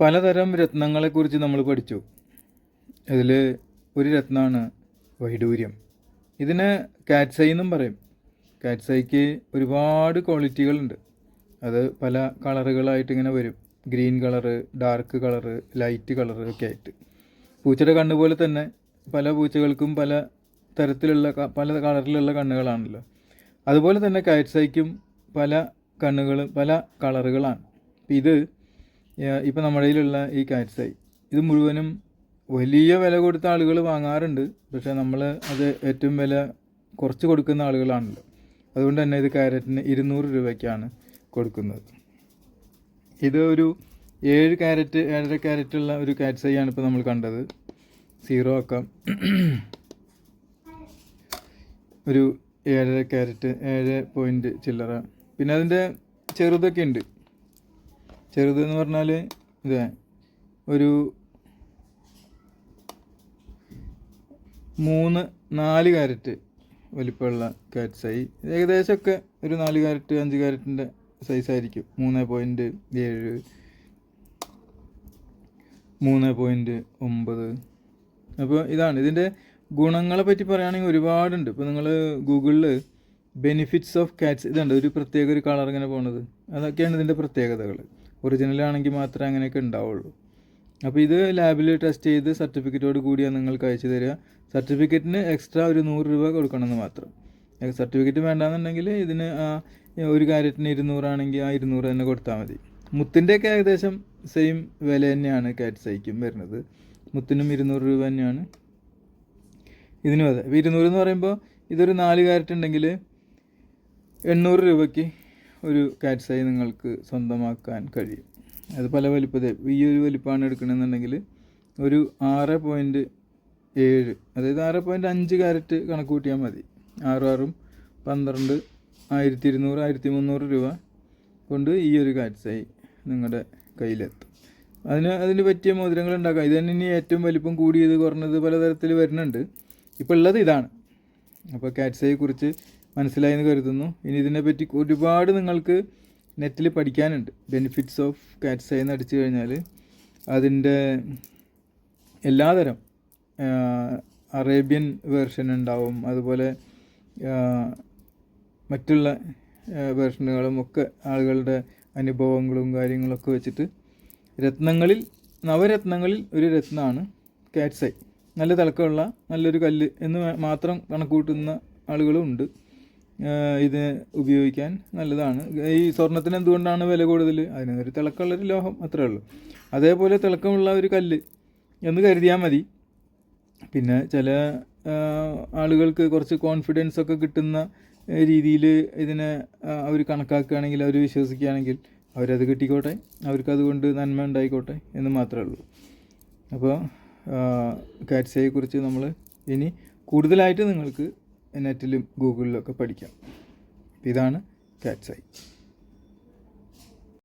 പലതരം രത്നങ്ങളെക്കുറിച്ച് നമ്മൾ പഠിച്ചു. അതിൽ ഒരു രത്നമാണ് വൈഡൂര്യം. ഇതിനെ കാറ്റ്സൈ എന്നും പറയും. കാറ്റ്സൈക്ക് ഒരുപാട് ക്വാളിറ്റികളുണ്ട്. അത് പല കളറുകളായിട്ട് ഇങ്ങനെ വരും. Green colour dark colour light colour ഒക്കെ ആയിട്ട്. പൂച്ചയുടെ കണ്ണ് പോലെ തന്നെ പല പൂച്ചകൾക്കും പല തരത്തിലുള്ള പല കളറിലുള്ള കണ്ണുകളാണല്ലോ. അതുപോലെ തന്നെ കാറ്റ്സൈക്കും പല കണ്ണുകളും പല കളറുകളാണ്. ഇത് ഇപ്പം നമ്മുടെ കയ്യിലുള്ള ഈ കാറ്റ്സൈ ഇത് മുഴുവനും വലിയ വില കൊടുത്ത ആളുകൾ വാങ്ങാറുണ്ട്. പക്ഷേ നമ്മൾ അത് ഏറ്റവും വില കുറച്ച് കൊടുക്കുന്ന ആളുകളാണല്ലോ. അതുകൊണ്ട് തന്നെ ഇത് ക്യാരറ്റിന് ഇരുന്നൂറ് രൂപയ്ക്കാണ് കൊടുക്കുന്നത്. ഇത് ഒരു ഏഴ് ക്യാരറ്റ് ഏഴര ക്യാരറ്റുള്ള ഒരു കാറ്റ്സൈ ആണ് ഇപ്പോൾ നമ്മൾ കണ്ടത്. സീറോ ആക്കാം. ഒരു ഏഴര ക്യാരറ്റ് ഏഴ് പോയിന്റ് ചില്ലറ. പിന്നെ അതിന്റെ ചെറുതൊക്കെ ഉണ്ട്. ചെറുത് എന്ന് പറഞ്ഞാൽ ഇത് ഒരു മൂന്ന് നാല് കാരറ്റ് വലിപ്പമുള്ള കാറ്റ്സൈ ഏകദേശമൊക്കെ ഒരു നാല് ക്യാരറ്റ് അഞ്ച് ക്യാരറ്റിന്റെ സൈസായിരിക്കും മൂന്ന് പോയിന്റ് ഏഴ് മൂന്ന് പോയിന്റ് ഒമ്പത്. അപ്പോൾ ഇതാണ് ഇതിന്റെ ഗുണങ്ങളെ പറ്റി പറയുകയാണെങ്കിൽ ഒരുപാടുണ്ട്. ഇപ്പോൾ നിങ്ങൾ ഗൂഗിളിൽ ബെനിഫിറ്റ്സ് ഓഫ് കാറ്റ്സ് ഇതുണ്ട്. ഒരു പ്രത്യേക ഒരു കളർ ഇങ്ങനെ പോണത്. അതൊക്കെയാണ് ഇതിന്റെ പ്രത്യേകതകൾ ഒറിജിനൽ ആണെങ്കിൽ മാത്രമേ അങ്ങനെയൊക്കെ ഉണ്ടാവുള്ളൂ. അപ്പോൾ ഇത് ലാബിൽ ടെസ്റ്റ് ചെയ്ത് സർട്ടിഫിക്കറ്റോട് കൂടിയാണ് നിങ്ങൾക്ക് അയച്ചു തരിക. സർട്ടിഫിക്കറ്റിന് എക്സ്ട്രാ ഒരു നൂറ് രൂപ കൊടുക്കണമെന്ന് മാത്രം. സർട്ടിഫിക്കറ്റ് വേണ്ടാന്നുണ്ടെങ്കിൽ ഇതിന് ഒരു കാര്യത്തിന് ഇരുന്നൂറാണെങ്കിൽ ആ ഇരുന്നൂറ് തന്നെ കൊടുത്താൽ മതി. മുത്തിന്റെയൊക്കെ ഏകദേശം സെയിം വില തന്നെയാണ് കാറ്റ് കാറ്റ്സൈക്കും വരുന്നത്. മുത്തിനും ഇരുന്നൂറ് രൂപ തന്നെയാണ്. ഇതിനും അതെ. ഇരുന്നൂറ് എന്ന് പറയുമ്പോൾ ഇതൊരു നാല് കാരറ്റ് ഉണ്ടെങ്കിൽ എണ്ണൂറ് രൂപയ്ക്ക് ഒരു കാറ്റ്സായി നിങ്ങൾക്ക് സ്വന്തമാക്കാൻ കഴിയും. അത് പല വലിപ്പത്തെ ഈ ഒരു വലിപ്പമാണ് എടുക്കണമെന്നുണ്ടെങ്കിൽ ഒരു ആറ് പോയിന്റ് ഏഴ് അതായത് ആറ് പോയിന്റ് അഞ്ച് ക്യാരറ്റ് കണക്ക് കൂട്ടിയാൽ മതി. ആറും ആറും പന്ത്രണ്ട് ആയിരത്തി ഇരുന്നൂറ് ആയിരത്തി മുന്നൂറ് രൂപ കൊണ്ട് ഈ ഒരു കാറ്റ്സായി നിങ്ങളുടെ കയ്യിലെത്തും. അതിന് അതിന് പറ്റിയ മോതിരങ്ങൾ ഉണ്ടാക്കാം. ഇത് തന്നെ ഇനി ഏറ്റവും വലിപ്പം കൂടിയത് കുറഞ്ഞത് പലതരത്തിൽ വരുന്നുണ്ട്. ഇപ്പോൾ ഉള്ളത് ഇതാണ്. അപ്പോൾ കാറ്റ്സയെ കുറിച്ച് മനസ്സിലായി എന്ന് കരുതുന്നു. ഇനി ഇതിനെപ്പറ്റി ഒരുപാട് നിങ്ങൾക്ക് നെറ്റിൽ പഠിക്കാനുണ്ട്. ബെനിഫിറ്റ്സ് ഓഫ് കാറ്റ്സൈ എന്ന് അടിച്ചു കഴിഞ്ഞാൽ അതിന്റെ എല്ലാതരം അറേബ്യൻ വേർഷൻ ഉണ്ടാവും. അതുപോലെ മറ്റുള്ള വേർഷനുകളും ഒക്കെ ആളുകളുടെ അനുഭവങ്ങളും കാര്യങ്ങളൊക്കെ വെച്ചിട്ട് രത്നങ്ങളിൽ നവരത്നങ്ങളിൽ ഒരു രത്നമാണ് കാറ്റ്സൈ നല്ല തിളക്കമുള്ള നല്ലൊരു കല്ല് എന്ന് മാത്രം കണക്കൂട്ടുന്ന ആളുകളും ഉണ്ട്. ഇത് ഉപയോഗിക്കാൻ നല്ലതാണ്. ഈ സ്വർണത്തിന് എന്തുകൊണ്ടാണ് വില കൂടുതൽ? അതിനൊരു തിളക്കമുള്ളൊരു ലോഹം അത്രേ ഉള്ളൂ. അതേപോലെ തിളക്കമുള്ള ഒരു കല്ല് എന്ന് കരുതിയാൽ മതി. പിന്നെ ചില ആളുകൾക്ക് കുറച്ച് കോൺഫിഡൻസ് ഒക്കെ കിട്ടുന്ന രീതിയിൽ ഇതിനെ അവർ കണക്കാക്കുകയാണെങ്കിൽ അവർ വിശ്വസിക്കുകയാണെങ്കിൽ അവരത് കിട്ടിക്കോട്ടെ. അവർക്ക് അതുകൊണ്ട് നന്മ ഉണ്ടായിക്കോട്ടെ എന്ന് മാത്രമേ ഉള്ളൂ. അപ്പോൾ കാറ്റ്സയെക്കുറിച്ച് നമ്മൾ ഇനി കൂടുതലായിട്ട് നിങ്ങൾക്ക് നെറ്റിലും ഒക്കെ പഠിക്കാം. ഇതാണ് കാറ്റ്സൈ